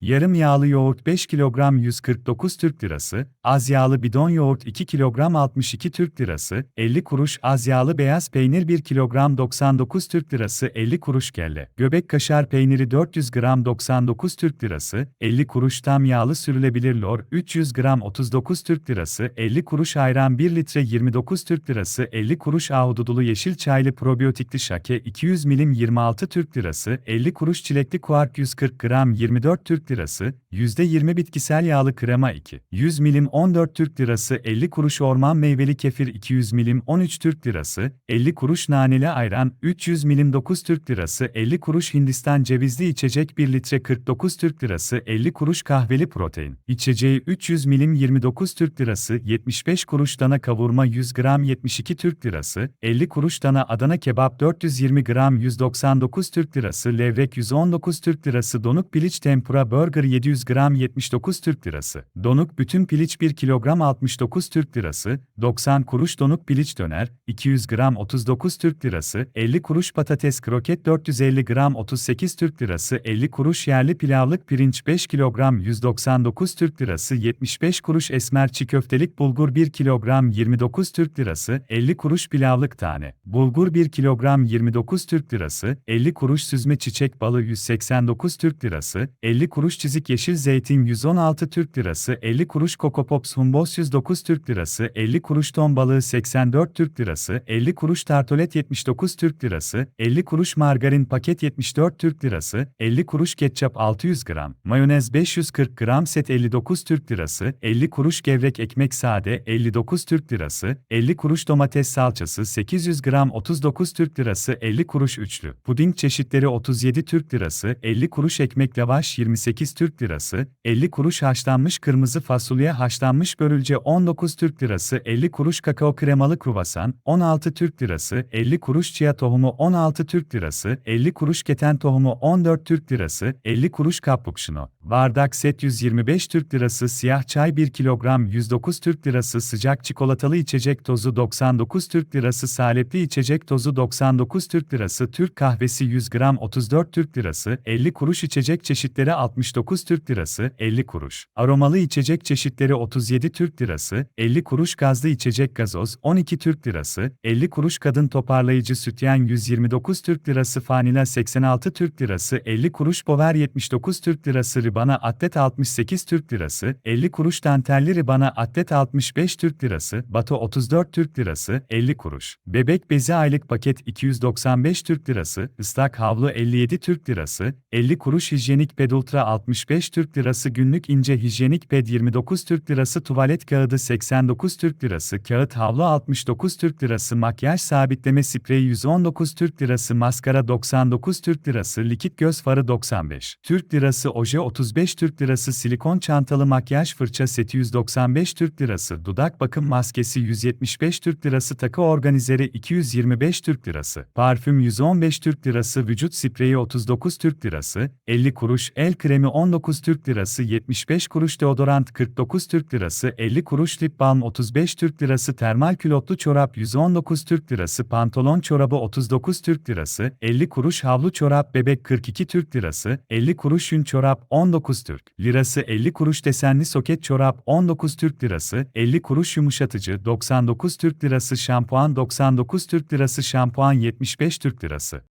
Yarım yağlı yoğurt 5 kilogram 149 Türk Lirası, az yağlı bidon yoğurt 2 kilogram 62 Türk Lirası, 50 kuruş az yağlı beyaz peynir 1 kilogram 99 Türk Lirası 50 kuruş kelle, göbek kaşar peyniri 400 gram 99 Türk Lirası, 50 kuruş tam yağlı sürülebilir lor 300 gram 39 Türk Lirası, 50 kuruş ayran 1 litre 29 Türk Lirası, 50 kuruş ahududulu yeşil çaylı probiyotikli şake 200 milim 26 Türk Lirası, 50 kuruş çilekli kuark 140 gram 24 Türk Lirası, %20 bitkisel yağlı krema 2, 100 milim 14 Türk Lirası, 50 kuruş orman meyveli kefir 200 milim 13 Türk Lirası, 50 kuruş naneli ayran 300 milim 9 Türk Lirası, 50 kuruş Hindistan cevizli içecek 1 litre 49 Türk Lirası, 50 kuruş kahveli protein. İçeceği 300 milim 29 Türk Lirası, 75 kuruş dana kavurma 100 gram 72 Türk Lirası, 50 kuruş dana Adana kebap 420 gram 199 Türk Lirası, levrek 119 Türk Lirası, donuk piliç tempura burger 700 gram 79 Türk Lirası, donuk bütün piliç 1 kilogram 69 Türk Lirası, 90 kuruş donuk piliç döner, 200 gram 39 Türk Lirası, 50 kuruş patates kroket 450 gram 38 Türk Lirası, 50 kuruş yerli pilavlık pirinç 5 kilogram 199 Türk Lirası, 75 kuruş esmer çiğ köftelik bulgur 1 kilogram 29 Türk Lirası, 50 kuruş pilavlık tane, bulgur 1 kilogram 29 Türk Lirası, 50 kuruş süzme çiçek balı 189 Türk Lirası, 50 kuruş çizik yeşil zeytin 116 Türk Lirası, 50 kuruş Coco Pops humbos 109 Türk Lirası, 50 kuruş ton balığı 84 Türk Lirası, 50 kuruş tartolet 79 Türk Lirası, 50 kuruş margarin paket 74 Türk Lirası, 50 kuruş ketçap 600 gram, mayonez 540 gram set 59 Türk Lirası, 50 kuruş gevrek ekmek sade 59 Türk Lirası, 50 kuruş domates salçası 800 gram 39 Türk Lirası, 50 kuruş üçlü, puding çeşitleri 37 Türk Lirası, 50 kuruş ekmek lavaş 28 Türk Lirası, 50 kuruş haşlanmış kırmızı fasulye haşlanmış börülce 19 Türk Lirası, 50 kuruş kakao kremalı kruvasan 16 Türk Lirası, 50 kuruş chia tohumu 16 Türk Lirası, 50 kuruş keten tohumu 14 Türk Lirası, 50 kuruş cappuccino, bardak set 125 Türk Lirası, siyah çay 1 kilogram 109 Türk Lirası, sıcak çikolatalı içecek tozu 99 Türk Lirası, salepli içecek tozu 99 Türk Lirası, Türk kahvesi 100 gram 34 Türk Lirası, 50 kuruş içecek çeşitleri 69 Türk Lirası, 50 kuruş. Aromalı içecek çeşitleri 37 Türk Lirası, 50 kuruş gazlı içecek gazoz 12 Türk Lirası, 50 kuruş kadın toparlayıcı sütyen 129 Türk Lirası, fanila 86 Türk Lirası, 50 kuruş pover 79 Türk Lirası, ribana atlet 68 Türk Lirası, 50 kuruş dantelli ribana atlet 65 Türk Lirası, bato 34 Türk Lirası, 50 kuruş. Bebek bezi aylık paket 295 Türk Lirası, ıslak havlu 57 Türk Lirası, 50 kuruş hijyenik ped ultra 65 Türk Lirası, günlük ince hijyenik ped 29 Türk Lirası, tuvalet kağıdı 89 Türk Lirası, kağıt havlu 69 Türk Lirası, makyaj sabitleme spreyi 119 Türk Lirası, maskara 99 Türk Lirası, likit göz farı 95 Türk Lirası, oje 35 Türk Lirası, silikon çantalı makyaj fırça seti 195 Türk Lirası, dudak bakım maskesi 175 Türk Lirası, takı organizeri 225 Türk Lirası, parfüm 115 Türk Lirası, vücut spreyi 39 Türk Lirası, 50 kuruş el kremi 19 Türk Lirası, 75 kuruş deodorant 49 Türk Lirası, 50 kuruş lip balm 35 Türk Lirası, termal külotlu çorap 119 Türk Lirası, pantolon çorabı 39 Türk Lirası, 50 kuruş havlu çorap bebek 42 Türk Lirası, 50 kuruş yün çorap 19 Türk Lirası, 50 kuruş desenli soket çorap 19 Türk Lirası, 50 kuruş yumuşatıcı 99 Türk Lirası, şampuan 99 Türk Lirası, şampuan 75 Türk Lirası.